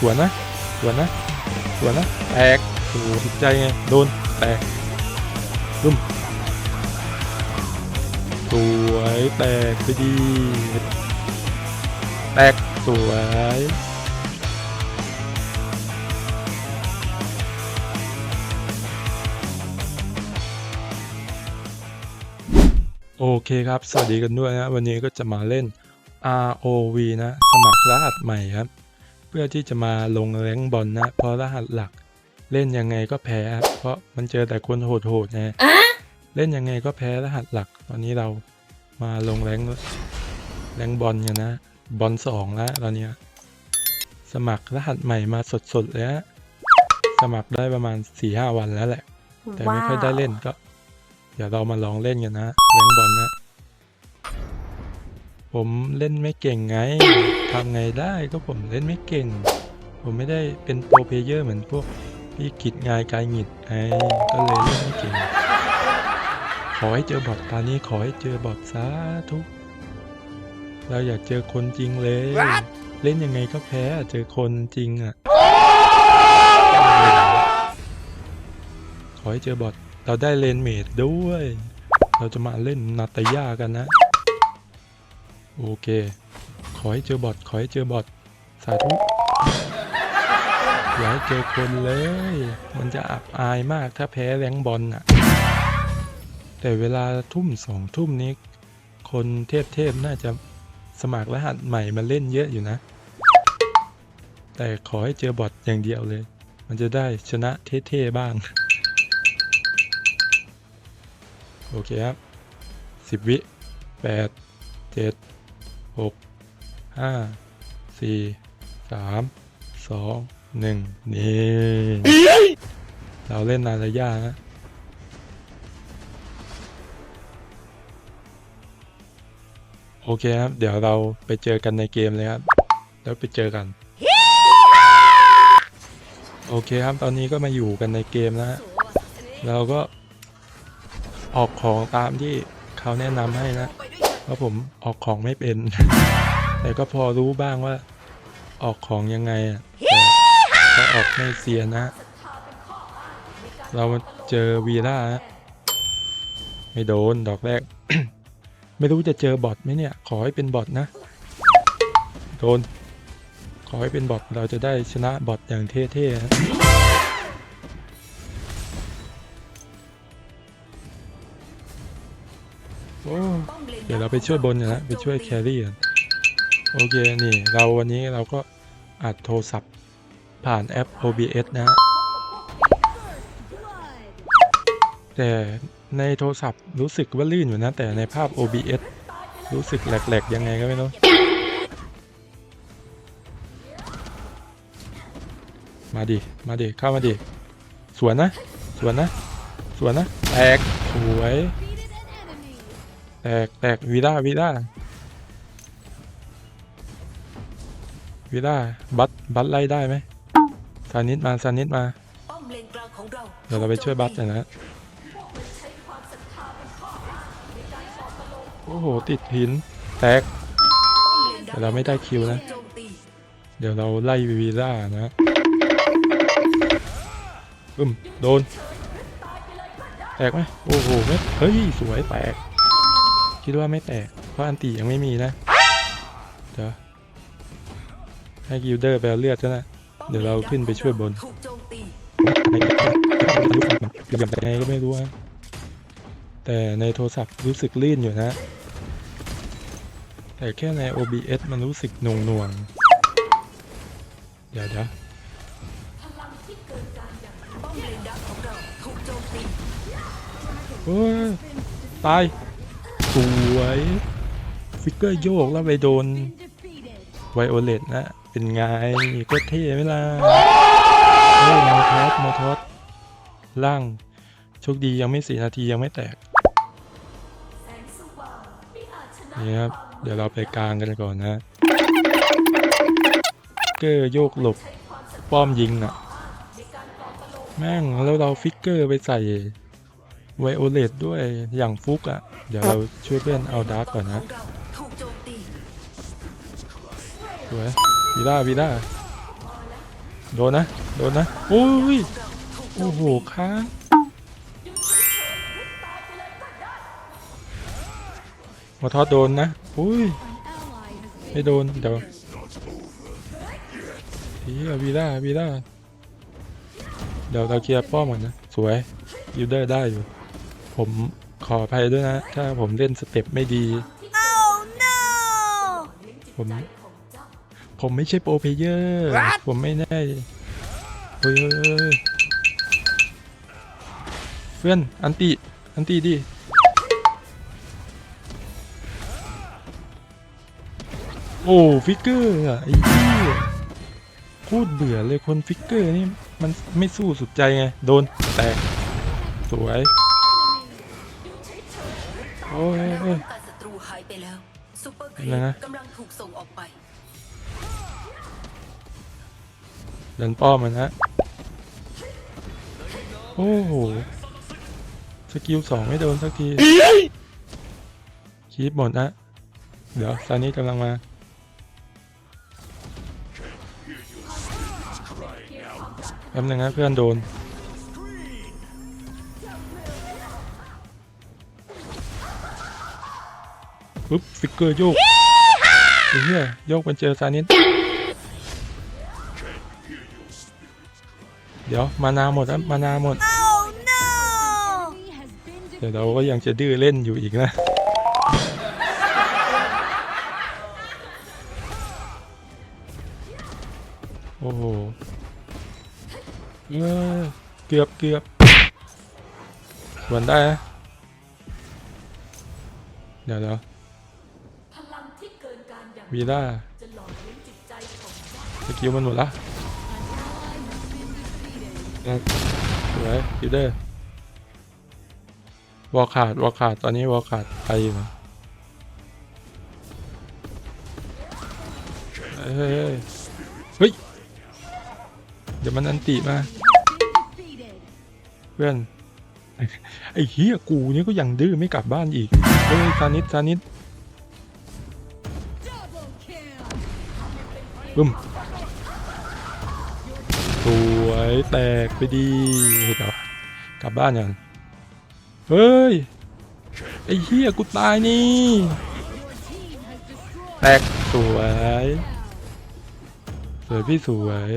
สวนนะสวนนะสวนนะแตกโอ้หติดใจไงโดนแตกดุ้มสวยแตกไปดีแตกสวยโอเคครับ สวัสดีกันด้วยนะ วันนี้ก็จะมาเล่น ROV นะ สมัครรหัสใหม่ครับ เพื่อที่จะมาลงแรงค์บอลนะเพราะรหัสหลัก เล่นยังไงก็แพ้ครับเพราะมันเจอแต่คนโหดๆไงเล่นยังไงก็แพ้รหัสหลัก ตอนนี้เรามาลงแรงค์แรงค์บอลกันนะ บอลสองแล้วตอนเนี้ยสมัครรหัสใหม่มาสดๆเลยฮะสมัครได้ประมาณ4ีหวันแล้วแหละ แต่ไม่ค่อยได้เล่นก็ เดี๋ยวเรามาลองเล่นกันนะแรงค์บอลนะ ผมเล่นไม่เก่งไงทำไงได้ก็ผมเล่นไม่เก่ง ผมไม่ได้เป็นโปรเพเยอร์เหมือนพวกพี่กิจงายกายหงิดไอ้ก็เลยเล่นไม่เก่ง ขอให้เจอบอทตอนนี้ขอให้เจอบอทสาธุเราอยากเจอคนจริงเลย เล่นยังไงก็แพ้เจอคนจริงอะ ขอให้เจอบอทเราได้เลนเมดด้วย เราจะมาเล่นนาตายากันนะ โอเค ขอให้เจอบอทขอให้เจอบอทสาธุอย่าให้เจอคนเลย มันจะอับอายมากถ้าแพ้แรงบอลน่ะ แต่เวลาทุ่มสองทุ่มนี้ คนเทพๆน่าจะสมัครรหัสใหม่มาเล่นเยอะอยู่นะ แต่ขอให้เจอบอทอย่างเดียวเลย มันจะได้ชนะเท่ๆบ้าง โอเคครับสิบวิแปดเจ็ด หกห้าสี่สามสองหนึ่งนี่เราเล่นนาระยะนะโอเคครับ เดี๋ยวเราไปเจอกันในเกมเลยครับ แล้วไปเจอกัน โอเคครับ ตอนนี้ก็มาอยู่กันในเกมนะฮะเราก็ออกของตามที่เขาแนะนำให้นะ เพราะผมออกของไม่เป็น แต่ก็พอรู้บ้างว่า ออกของยังไงอะแต่ก็ออกไม่เซียนะ เรามาเจอวีล่าไม่โดนดอกแรก ไม่รู้จะเจอบอทไหมเนี่ย ขอให้เป็นบอทนะ โดน ขอให้เป็นบอทเราจะได้ชนะบอทอย่างเท่ๆนะโอ้ เดี๋ยวเราไปช่วยบนกันนะไปช่วยแครี่กันโอเคนี่เราวันนี้เราก็อัดโทรศัพท์ผ่านแอป OBS นะ แต่ในโทรศัพท์รู้สึกว่าลื่นอยู่นะ แต่ในภาพ OBS รู้สึกแหลกๆ ยังไงก็ไม่รู้ มาดิ มาดิ เข้ามาดิ สวนนะ สวนนะ สวนนะ แตก สวย ตกแตกวีด้าวีด้าวีด้าบัตบัตไล่ได้ไหมซานิดมาซานิดมา เดี๋ยวเราไปช่วยบัตนะโอ้โห ติดหิน แตกเดี๋ยวเราไม่ได้คิวนะ เดี๋ยวเราไล่วีด้านะอึมโดน แตกไหมโอ้โหเฮ้ย สวยแตก คิดว่าไม่แตก เพราะอันตียังไม่มีนะ เดี๋ยว ให้กิลเดอร์ไปเอาเลือดซะนะ เดี๋ยวเราขึ้นไปช่วยบนยังไงก็ไม่รู้ฮะแต่ในโทรศัพท์รู้สึกลื่นอยู่นะ แต่แค่ใน OBS มันรู้สึกหน่วงหน่วงเดี๋ยวเดี๋ยวป้อมเลนดักของเราถูกโจมตีโอ้ยตาย วยฟิกเกอร์โยกแล้วไปโดนไวโอเลตนะ เป็นไงก็เท่ไหมล่ะเฮ้ยมอทอสมอทอสล่างโชคดียังไม่สี่นาทียังไม่แตกนี่ครับ เดี๋ยวเราไปกลางกันก่อนนะเกอร์โยกหลบป้อมยิงอะแม่งแล้วเราฟิกเกอร์ไปใส่ไวโอเลตด้วยอย่างฟุกอะ เดี๋ยวเราช่วยเพื่อนเอาดาร์กก่อนนะสวยวีด้าวีด้าโดนนะ โดนนะโอ้ยโอ้โหค้างมาทอดโดนนะอุ้ยไม่โดนเดี๋ยวเฮีวีล่าวีล่าเดี๋ยวเราเคลียร์ป้อมก่อนนะ สวยยูเดอร์ได้อยู่ ผม ขออภัยด้วยนะ ถ้าผมเล่นสเต็ปไม่ดีผม ผมไม่ใช่โปรเพลเยอร์ผมไม่ได้เฮ้ยเฮ้ยเฮ้ยเพื่อน อันติอันติดิ โอ้ฟิกเกอร์อะไอ้เหี้ยโคตรเบื่อเลยคนฟิกเกอร์นี่ มันไม่สู้สุดใจไง โดนแตกสวย โอ้ยโอ้ยการศัตรูหายไปแล้วซูเปอร์ครีนกำลังถูกส่งออกไป เดันป้อมมันฮะ โอ้โห สกิลสองไม่โดนสักที คีบหมดนะ เดี๋ยวซานี้กำลังมา แป๊บนึงนะเพื่อนโดน ปุ๊บฟิกเกอร์โยกไอ้เหี้ยโยกมันเจอซานิสเดี๋ยวมานาหมดครับมานาหมด เดี๋ยวเราก็ยังจะดื้อเล่นอยู่อีกนะโอ้โหเออเกือบเกือบสวนได้ เดี๋ยวเดี๋ยว วีด้าสกิลมันหมดละนะสวยยูเดอร์วอลขาดวอลขาดตอนนี้วอลขาดไปอยู่ะเฮ้ยเฮ้ยเฮ้ยเฮ้ย เดี๋ยวมันอันติมา เพื่อน ไอ้เฮียกูนี่ก็ยังดื้อไม่กลับบ้านอีก เฮ้ยซานิดซานิด บึ้มสวยแตกไปดีเดี๋ยวกลับบ้านยังเฮ้ยไอ้เหี้ยกูตายนี่ แตกสวยสวยพี่สวย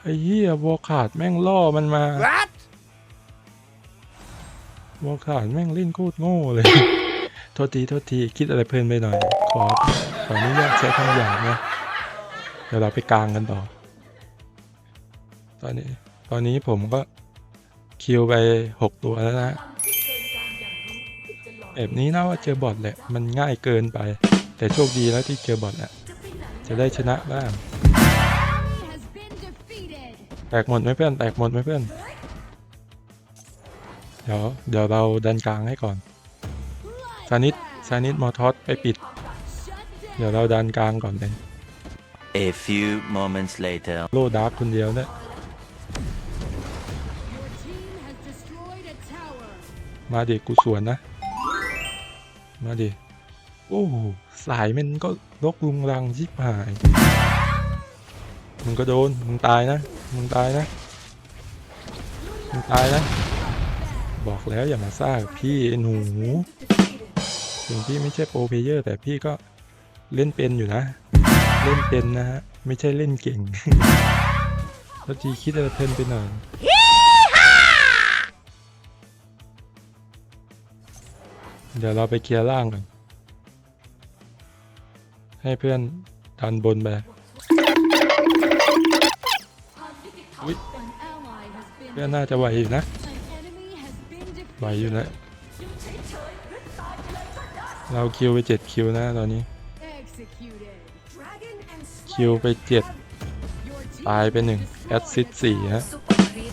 ไอ้เหี้ยวอลขาดแม่งล่อมันมาวอลขาดแม่งเล่นโคตรโง่เลย โทษทีโทษทีคิดอะไรเพลินไปหน่อย ขอขออนุญาตใช้คำหยาบนะเดี๋ยวเราไปกลางกันต่อ ตอนนี้ ตอนนี้ผมก็คิวไปหกตัวแล้วนะแบบนี้น่าว่าเจอบอทแหละ มันง่ายเกินไป แต่โชคดีแล้วที่เจอบอทอะจะได้ชนะบ้าง แตกหมดไหมเพื่อน แตกหมดไหมเพื่อน เดี๋ยว เดี๋ยวเราดันกลางให้ก่อนซานิดซานิดมอทอสไปปิด เดี๋ยวเราดันกลางก่อนเลย A few moments later. โลดาร์กคนเดียวเนี่ยมาดิกูสวนนะ มาดิ โอ้โหสายมันก็ลกลุงรังชิบหาย มึงก็โดน มึงตายนะ มึงตายนะ มึงตายนะ บอกแล้วอย่ามาซ่ากับพี่ไอ้หนู ถึงพี่ไม่ใช่โปรเพลเยอร์ แต่พี่ก็เล่นเป็นอยู่นะ เล่นเป็นนะฮะ ไม่ใช่เล่นเก่งบางทีคิดอะไรเพลินไปหน่อยเดี๋ยวเราไปเคลียร์ล่างก่อนให้เพื่อนดันบนไปอุ๊ยเพื่อนน่าจะไหวอยู่นะ ไหวอยู่นะเราคิวไปเจ็ดคิวนะตอนนี้ คิวไปเจ็ดตายไปหนึ่งแอดซิดสี่ฮะ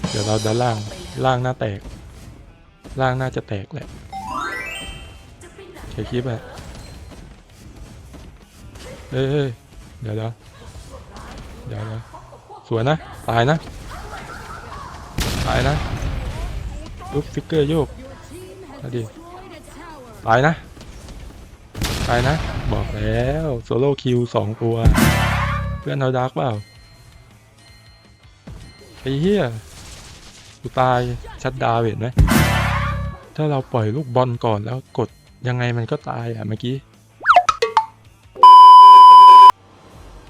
เดี๋ยวเราดันล่าง ล่างหน้าแตก ล่างน่าจะแตกแหละใช้คลิปอะเฮ้ยเฮ้ยเดี๋ยวเดี๋ยวเดี๋ยวเดี๋ยวสวยนะ ตายนะ ตายนะอุ๊บฟิกเกอร์โยกเอาดิตายนะ ตายนะ บอกแล้ว โซโล่คิวสองตัว เพื่อนเอาดาร์กเปล่าไอ้เหี้ยกูตายชัดดาวเห็นไหมถ้าเราปล่อยลูกบอลก่อนแล้วกดยังไงมันก็ตายอะเมื่อกี้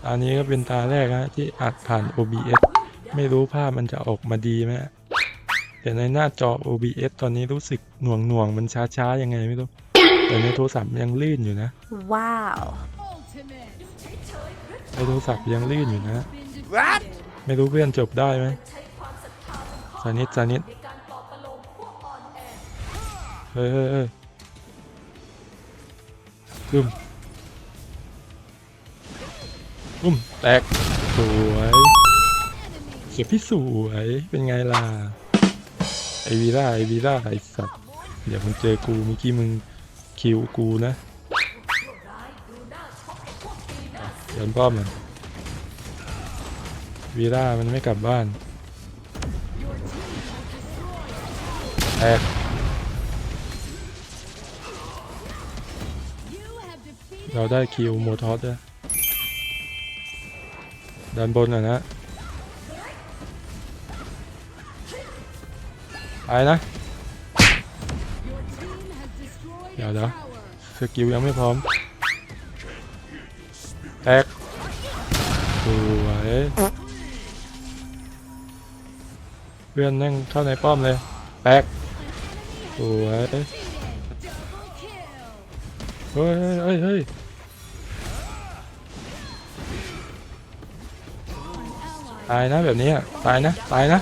ตานี้ก็เป็นตาแรกนะที่อัดผ่าน OBS ไม่รู้ภาพมันจะออกมาดีไหมแต่ในหน้าจอ OBS ตอนนี้รู้สึกหน่วงหน่วงๆมันช้าๆยังไงไม่รู้ แต่ในโทรศัพท์ยังลื่นอยู่นะ Wow. ในโทรศัพท์ยังลื่นอยู่นะไม่รู้เพื่อนจบได้ไหมสานิดสานิดเฮ้ยเฮ้ยเฮ้ยกึมกึมแตก สวยเก็บพี่สวย เป็นไงล่ะ ไอวีล่าไอวีล่าไอสัตว์ เดี๋ยวมึงเจอกูเมื่อกี้มึงคิวกูนะ นป้อมันวีร่ามันไม่กลับบ้านแตกเราได้คิวโมทอสด้วยด้านบนอะนะไปนะ เดี๋ยวเดี๋ยวสกิลยังไม่พร้อม แตกสวยเพื่อนนั่งเข้าในป้อมเลยแป๊กสวยเฮ้ยเฮ้ยเฮ้ยตายนะแบบนี้ตายนะ ตายนะ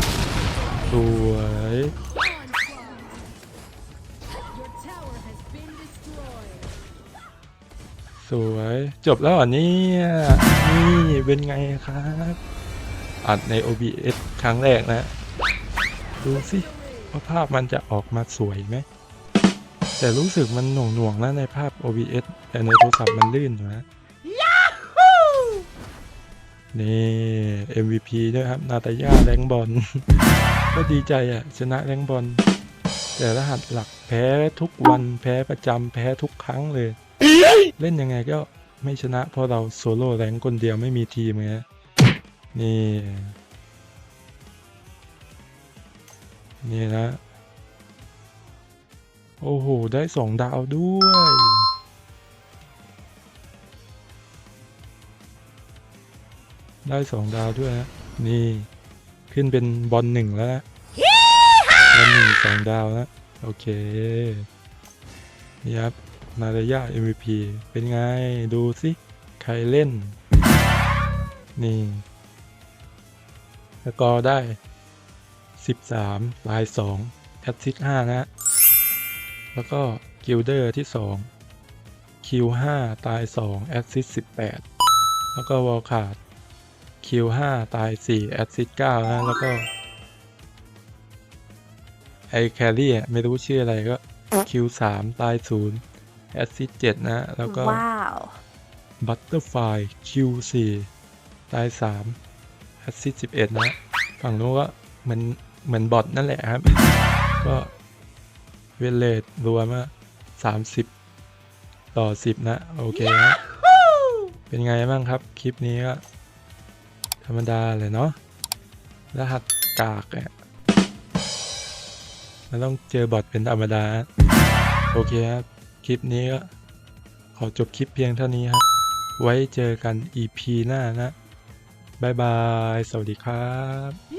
สวย สวย จบแล้วเหรอเนี่ยนี่เป็นไงครับ อัดใน OBS ครั้งแรกนะ ดูสิว่าภาพมันจะออกมาสวยไหม แต่รู้สึกมันหน่วงหน่วงๆนะในภาพ OBS แต่ในโทรศัพท์มันลื่นนะนี่ MVP ด้วยครับ นาตาย่าแรงบอล ก็ดีใจอะ ชนะแรงบอล แต่รหัสหลักแพ้ทุกวันแพ้ประจำแพ้ทุกครั้งเลย เล่นยังไงก็ไม่ชนะ เพราะเราโซโล่แรงคนเดียวไม่มีทีมไงนี่ นี่นะ โอ้โห ได้สองดาวด้วยได้สองดาวด้วยนะนี่ขึ้นเป็นบอลหนึ่งแล้วนะบอลหนึ่งสองดาวนะโอเคนี่ครับ นาดายา MVP เป็นไง ดูสิ ใครเล่น นี่สกอร์ได้ 13ลาย2แอดซิส5นะ แล้วก็กิลเดอร์ที่ 2 คิว5ตาย2แอดซิส18 แล้วก็วอลขาดคิว5ตาย4แอดซิส9นะ แล้วก็ ไอแคลรี่ไม่รู้ชื่ออะไรก็คิว3ตาย0 แอดซิส7นะ แล้วก็ Wow. บัตเตอร์ไฟ Q4 ตาย3แอสซิส11นะ ฝั่งนู้นก็เหมือนเหมือนบอทนั่นแหละครับ ก็เวลเลตรวมอะ30ต่อ10นะ โอเคครับเป็นไงบ้างครับ คลิปนี้ก็ธรรมดาเลยเนาะรหัสกากอะมันต้องเจอบอทเป็นธรรมดา โอเคครับค ลิปนี้ก็ขอจบคลิปเพียงเท่านี้ครับ ไว้เจอกัน EP หน้านะ บ๊ายบาย สวัสดีครับ